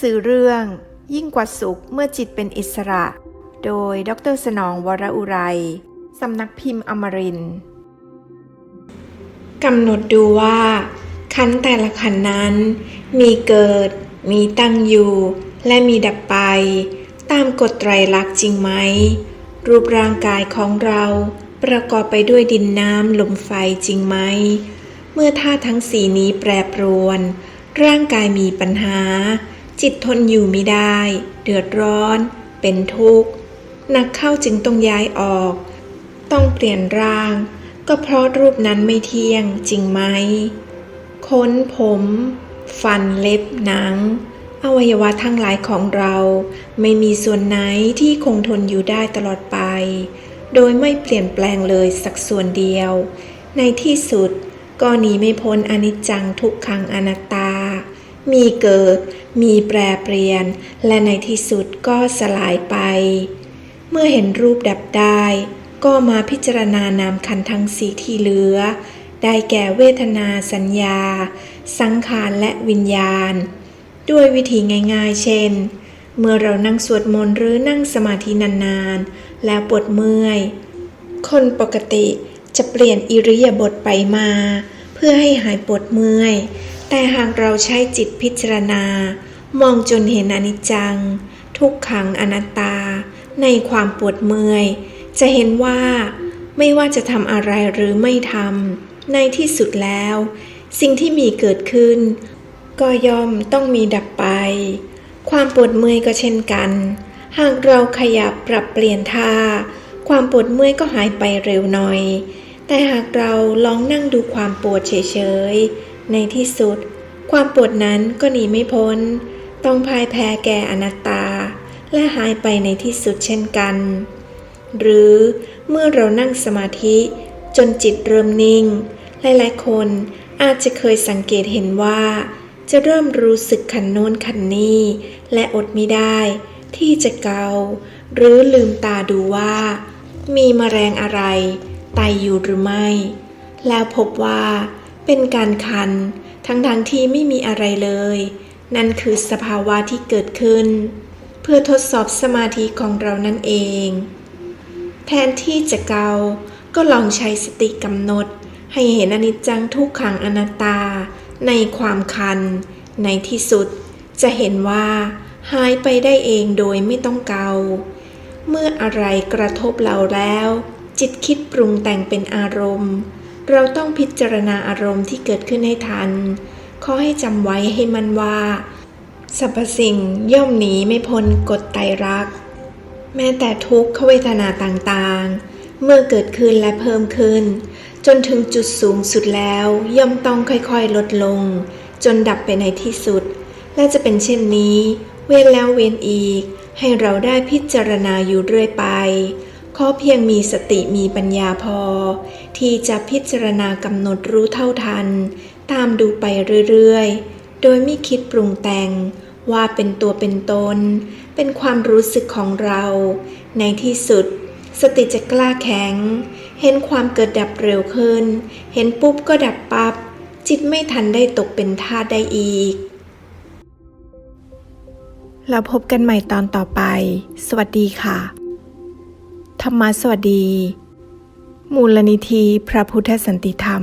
สือเรื่องยิ่งกว่าสุขเมื่อจิตเป็นอิสระ โดยดรสนองวรอุไร สำนักพิมพ์อมรินกำหนดดูว่า ขันแต่ละขันนั้น มีเกิด มีตั้งอยู่ และมีดับไป ตามกฎไตรลักษณ์จริงไหม รูปร่างกายของเราประกอบไปด้วยดินน้ำลมไฟจริงไหม เมื่อธาตุทั้งสีนี้แปรปรวน ร่างกายมีปัญหา จิตทนอยู่ไม่ได้ เดือดร้อน เป็นทุกข์หนักเข้าจึงต้องย้ายออก ต้องเปลี่ยนร่าง ก็เพราะรูปนั้นไม่เที่ยงจริงไหมขนผม ฟันเล็บหนัง อวัยวะทั้งหลายของเรา ไม่มีส่วนไหนที่คงทนอยู่ได้ตลอดไป โดยไม่เปลี่ยนแปลงเลยสักส่วนเดียว ในที่สุดก็หนีไม่พ้นอนิจจังทุกขังอนัตตา มีเกิด มีแปรเปลี่ยน และในที่สุดก็สลายไป เมื่อเห็นรูปดับได้ ก็มาพิจารณานามขันธ์ทั้งสีที่เหลือ ได้แก่เวทนาสัญญา สังขารและวิญญาณ ด้วยวิธีง่ายๆ เช่น เมื่อเรานั่งสวดมนต์หรือนั่งสมาธินานๆ แล้วปวดเมื่อย คนปกติจะเปลี่ยนอิริยาบถไปมา เพื่อให้หายปวดเมื่อย แต่หากเราใช้จิตพิจารณา มองจนเห็นอนิจจัง ทุกขังอนัตตา ในความปวดเมื่อย จะเห็นว่า ไม่ว่าจะทำอะไรหรือไม่ทำในที่สุดแล้ว สิ่งที่มีเกิดขึ้น ก็ย่อมต้องมีดับไป ความปวดเมื่อยก็เช่นกัน หากเราขยับปรับเปลี่ยนท่าความปวดเมื่อยก็หายไปเร็วหน่อย แต่หากเราลองนั่งดูความปวดเฉยๆ ในที่สุด ความปวดนั้นก็หนีไม่พ้น ต้องพ่ายแพ้แก่อนัตตา และหายไปในที่สุดเช่นกัน หรือเมื่อเรานั่งสมาธิจนจิตเริ่มนิ่ง หลายๆ คนอาจจะเคยสังเกตเห็นว่า จะเริ่มรู้สึกขันโน้นขันนี้ และอดไม่ได้ ที่จะเกา หรือลืมตาดูว่า มีมแมลงอะไร ไตอยู่หรือไม่ แล้วพบว่าเป็นการคันทั้งๆทที่ไม่มีอะไรเลย นั่นคือสภาวะที่เกิดขึ้น เพื่อทดสอบสมาธิของเรานั่นเอง แทนที่จะเกา ก็ลองใช้สติกำหนด ให้เห็นอนิจจังทุกขังอนัตตา ในความคัน ในที่สุดจะเห็นว่าหายไปได้เองโดยไม่ต้องเกา เมื่ออะไรกระทบเราแล้ว จิตคิดปรุงแต่งเป็นอารมณ์ เราต้องพิจารณาอารมณ์ที่เกิดขึ้นให้ทัน ขอให้จำไว้ให้มันว่าสรรพสิ่งย่อมหนีไม่พ้นกฎไตรลักษณ์แม้แต่ทุกขเวทนาต่างๆ เมื่อเกิดขึ้นและเพิ่มขึ้น จนถึงจุดสูงสุดแล้ว ย่อมต้องค่อยๆลดลง จนดับไปในที่สุด และจะเป็นเช่นนี้ เว้นแล้วเว้นอีก ให้เราได้พิจารณาอยู่เรื่อยไป ขอเพียงมีสติมีปัญญาพอ ที่จะพิจารณากำหนดรู้เท่าทัน ตามดูไปเรื่อยๆ โดยไม่คิดปรุงแต่งว่าเป็นตัวเป็นตน เป็นความรู้สึกของเรา ในที่สุด สติจะกล้าแข็ง เห็นความเกิดดับเร็วขึ้น เห็นปุ๊บก็ดับปับ๊บจิตไม่ทันได้ตกเป็นทาสได้อีกแล้วพบกันใหม่ตอนต่อไป สวัสดีค่ะ ธรรมสวัสดี มูลนิธิพระพุทธสันติธรรม